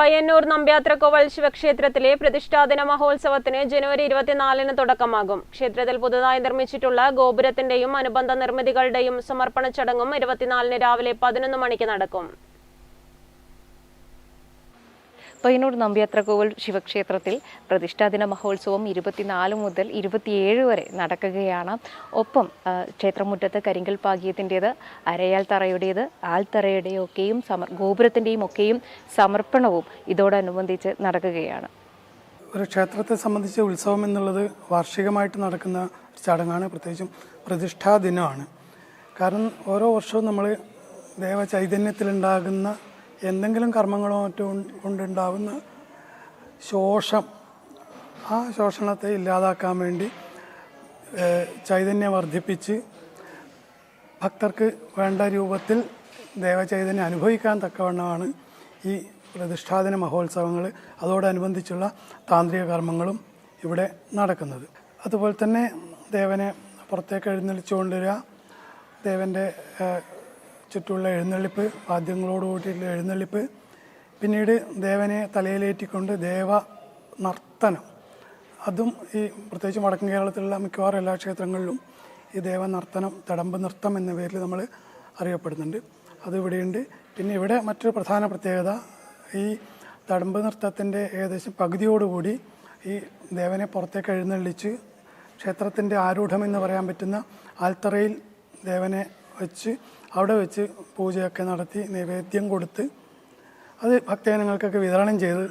പയ്യന്നൂർ നമ്പ്യാത്രക്കോവൽ ശിവക്ഷേത്രത്തിലെ പ്രതിഷ്ഠാദിന മഹോത്സവത്തിന് ജനുവരി ഇരുപത്തിനാലിന് തുടക്കമാകും. ക്ഷേത്രത്തിൽ പുതുതായി നിർമ്മിച്ചിട്ടുള്ള ഗോപുരത്തിന്റെയും അനുബന്ധ നിർമ്മിതികളുടെയും സമർപ്പണ ചടങ്ങും ഇരുപത്തിനാലിന് രാവിലെ പതിനൊന്ന് മണിക്ക് നടക്കും. പയ്യന്നൂർ നമ്പ്യാത്രക്കോവിൽ ശിവക്ഷേത്രത്തിൽ പ്രതിഷ്ഠാദിന മഹോത്സവം ഇരുപത്തിനാല് മുതൽ ഇരുപത്തിയേഴ് വരെ നടക്കുകയാണ്. ഒപ്പം ക്ഷേത്രമുറ്റത്ത് കരിങ്കൽ പാകിയത്തിന്റേത് അരയാൽ തറയുടേത് ആൽത്തറയുടെയും ഒക്കെയും സമർ ഗോപുരത്തിന്റെയും ഒക്കെയും സമർപ്പണവും ഇതോടനുബന്ധിച്ച് നടക്കുകയാണ്. ഒരു ക്ഷേത്രത്തെ സംബന്ധിച്ച് ഉത്സവം എന്നുള്ളത് വാർഷികമായിട്ട് നടക്കുന്ന ചടങ്ങാണ്. പ്രത്യേകിച്ചും പ്രതിഷ്ഠാ ദിനമാണ്. കാരണം ഓരോ വർഷവും നമ്മൾ ദേവചൈതന്യത്തിലുണ്ടാകുന്ന എന്തെങ്കിലും കർമ്മങ്ങളോ മറ്റോ കൊണ്ടുണ്ടാവുന്ന ശോഷം ആ ശോഷണത്തെ ഇല്ലാതാക്കാൻ വേണ്ടി ചൈതന്യം വർദ്ധിപ്പിച്ച് ഭക്തർക്ക് വേണ്ട രൂപത്തിൽ ദേവചൈതന്യം അനുഭവിക്കാൻ തക്കവണ്ണമാണ് ഈ പ്രതിഷ്ഠാദിന മഹോത്സവങ്ങൾ. അതോടനുബന്ധിച്ചുള്ള താന്ത്രിക കർമ്മങ്ങളും ഇവിടെ നടക്കുന്നത്. അതുപോലെ തന്നെ ദേവനെ പുറത്തേക്ക് എഴുന്നള്ളിച്ചു കൊണ്ടുവരിക ദേവന്റെ ചുറ്റുമുള്ള എഴുന്നള്ളിപ്പ് വാദ്യങ്ങളോട് കൂട്ടിയിട്ടുള്ള എഴുന്നള്ളിപ്പ് പിന്നീട് ദേവനെ തലയിലേറ്റിക്കൊണ്ട് ദേവ നർത്തനം. അതും ഈ പ്രത്യേകിച്ച് വടക്കൻ കേരളത്തിലുള്ള മിക്കവാറും എല്ലാ ക്ഷേത്രങ്ങളിലും ഈ ദേവ നർത്തനം തടമ്പ് നൃത്തം എന്ന പേരിൽ നമ്മൾ അറിയപ്പെടുന്നുണ്ട്. അത് ഇവിടെയുണ്ട്. പിന്നെ ഇവിടെ മറ്റൊരു പ്രധാന പ്രത്യേകത ഈ തടമ്പ് നൃത്തത്തിന്റെ ഏകദേശം പകുതിയോടുകൂടി ഈ ദേവനെ പുറത്തേക്ക് എഴുന്നള്ളിച്ച് ക്ഷേത്രത്തിന്റെ ആരൂഢമെന്ന് പറയാൻ പറ്റുന്ന ആൽത്തറയിൽ ദേവനെ വെച്ച് അവിടെ വെച്ച് പൂജയൊക്കെ നടത്തി നൈവേദ്യം കൊടുത്ത് അത് ഭക്തജനങ്ങൾക്കൊക്കെ വിതരണം ചെയ്ത്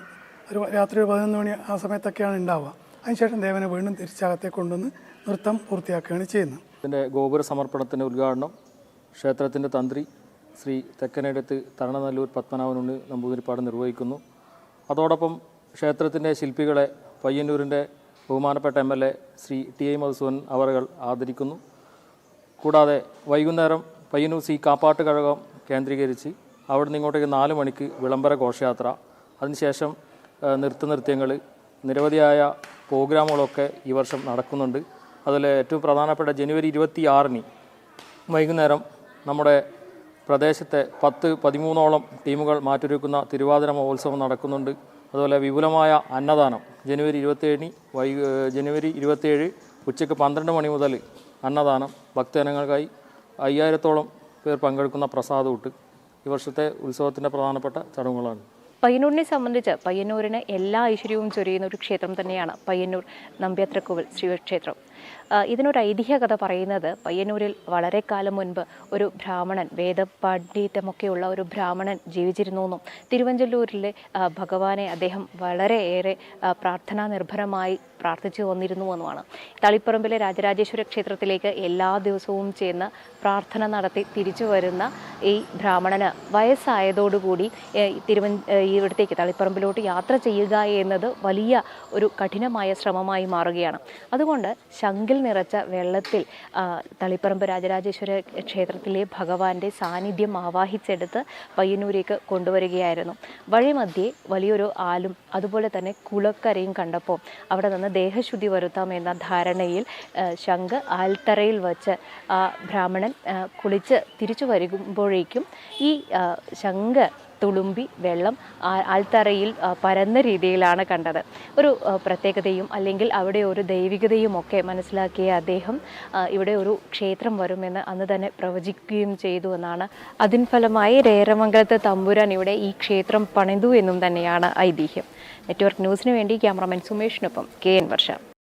ഒരു രാത്രി ഒരു പതിനൊന്ന് മണി ആ സമയത്തൊക്കെയാണ് ഉണ്ടാവുക. അതിനുശേഷം ദേവനെ വീണ്ടും തിരിച്ചകത്തെ കൊണ്ടുവന്ന് നൃത്തം പൂർത്തിയാക്കുകയാണ് ചെയ്യുന്നത്. ഇതിന്റെ ഗോപുര സമർപ്പണത്തിന്റെ ഉദ്ഘാടനം ക്ഷേത്രത്തിന്റെ തന്ത്രി ശ്രീ തെക്കനടുത്ത് തരണനല്ലൂർ പത്മനാഭനുണ്ണി നമ്പൂതിരിപ്പാട് നിർവഹിക്കുന്നു. അതോടൊപ്പം ക്ഷേത്രത്തിന്റെ ശില്പികളെ പയ്യന്നൂരിന്റെ ബഹുമാനപ്പെട്ട M L A Shri T I Madhusudan അവറുകൾ ആദരിക്കുന്നു. കൂടാതെ വൈകുന്നേരം പയ്യന്നൂർ സി കാപ്പാട്ട് കഴകം കേന്ദ്രീകരിച്ച് അവിടുന്ന് ഇങ്ങോട്ടേക്ക് നാല് മണിക്ക് വിളംബര ഘോഷയാത്ര. അതിനുശേഷം നൃത്ത നൃത്യങ്ങൾ നിരവധിയായ പ്രോഗ്രാമുകളൊക്കെ ഈ വർഷം നടക്കുന്നുണ്ട്. അതിൽ ഏറ്റവും പ്രധാനപ്പെട്ട ജനുവരി ഇരുപത്തി ആറിന് വൈകുന്നേരം നമ്മുടെ പ്രദേശത്തെ പത്ത് പതിമൂന്നോളം ടീമുകൾ മാറ്റൊരുക്കുന്ന തിരുവാതിര മഹോത്സവം നടക്കുന്നുണ്ട്. അതുപോലെ വിപുലമായ അന്നദാനം ജനുവരി ഇരുപത്തേഴിന് വൈ ജനുവരി ഇരുപത്തേഴ് ഉച്ചയ്ക്ക് പന്ത്രണ്ട് മണി മുതൽ അന്നദാനം. ഭക്തജനങ്ങൾക്കായി അയ്യായിരത്തോളം പേർ പങ്കെടുക്കുന്ന പ്രസാദൂട്ട് ഈ വർഷത്തെ ഉത്സവത്തിന്റെ പ്രധാനപ്പെട്ട ചടങ്ങുകളാണ്. പയ്യന്നൂരിനെ സംബന്ധിച്ച് പയ്യന്നൂരിന് എല്ലാ ഐശ്വര്യവും ചൊരിയുന്ന ഒരു ക്ഷേത്രം തന്നെയാണ് പയ്യന്നൂർ നമ്പ്യാത്രക്കോവിൽ ശിവക്ഷേത്രം ആ, ഇതിനൊരു ഐതിഹ്യ കഥ പറയുന്നത് പയ്യന്നൂരിൽ വളരെ കാലം മുൻപ് ഒരു ബ്രാഹ്മണൻ വേദപാണ്ഡിത്യമൊക്കെയുള്ള ഒരു ബ്രാഹ്മണൻ ജീവിച്ചിരുന്നു എന്നും തിരുവഞ്ചല്ലൂരിലെ ഭഗവാനെ അദ്ദേഹം വളരെയേറെ പ്രാർത്ഥനാ നിർഭരമായി പ്രാർത്ഥിച്ചു വന്നിരുന്നു എന്നുമാണ് തളിപ്പറമ്പിലെ രാജരാജേശ്വര ക്ഷേത്രത്തിലേക്ക് എല്ലാ ദിവസവും ചെന്ന് പ്രാർത്ഥന നടത്തി തിരിച്ചു വരുന്ന ഈ ബ്രാഹ്മണന് വയസ്സായതോടുകൂടി തിരുവൻ ഇവിടത്തേക്ക് തളിപ്പറമ്പിലോട്ട് യാത്ര ചെയ്യുക എന്നത് വലിയ ഒരു കഠിനമായ ശ്രമമായി മാറുകയാണ്. അതുകൊണ്ട് ശങ്കിൽ നിറച്ച വെള്ളത്തിൽ തളിപ്പറമ്പ് രാജരാജേശ്വര ക്ഷേത്രത്തിലെ ഭഗവാന്റെ സാന്നിധ്യം ആവാഹിച്ചെടുത്ത് പയ്യന്നൂരേക്ക് കൊണ്ടുവരികയായിരുന്നു. വഴിമധ്യേ വലിയൊരു ആലും അതുപോലെ തന്നെ കുളക്കരയും കണ്ടപ്പോൾ അവിടെ നിന്ന് ദേഹശുദ്ധി വരുത്താം എന്ന ധാരണയിൽ ശംഖ് ആൽത്തറയിൽ വച്ച് ആ ബ്രാഹ്മണൻ കുളിച്ച് തിരിച്ചു വരുമ്പോഴേക്കും ഈ ശംഖ് തുളുമ്പി വെള്ളം ആൽത്തറയിൽ പരന്ന രീതിയിലാണ് കണ്ടത്. ഒരു പ്രത്യേകതയും അല്ലെങ്കിൽ അവിടെ ഒരു ദൈവികതയും ഒക്കെ മനസ്സിലാക്കിയ അദ്ദേഹം ഇവിടെ ഒരു ക്ഷേത്രം വരുമെന്ന് അന്ന് തന്നെ പ്രവചിക്കുകയും ചെയ്തു എന്നാണ് അതിൻ ഫലമായി രേരമംഗലത്ത് തമ്പുരാൻ ഇവിടെ ഈ ക്ഷേത്രം പണിതു എന്നും തന്നെയാണ് ഐതിഹ്യം. നെറ്റ്വർക്ക് ന്യൂസിന് വേണ്ടി ക്യാമറമാൻ സുമേഷിനൊപ്പം കെ എൻ വർഷ.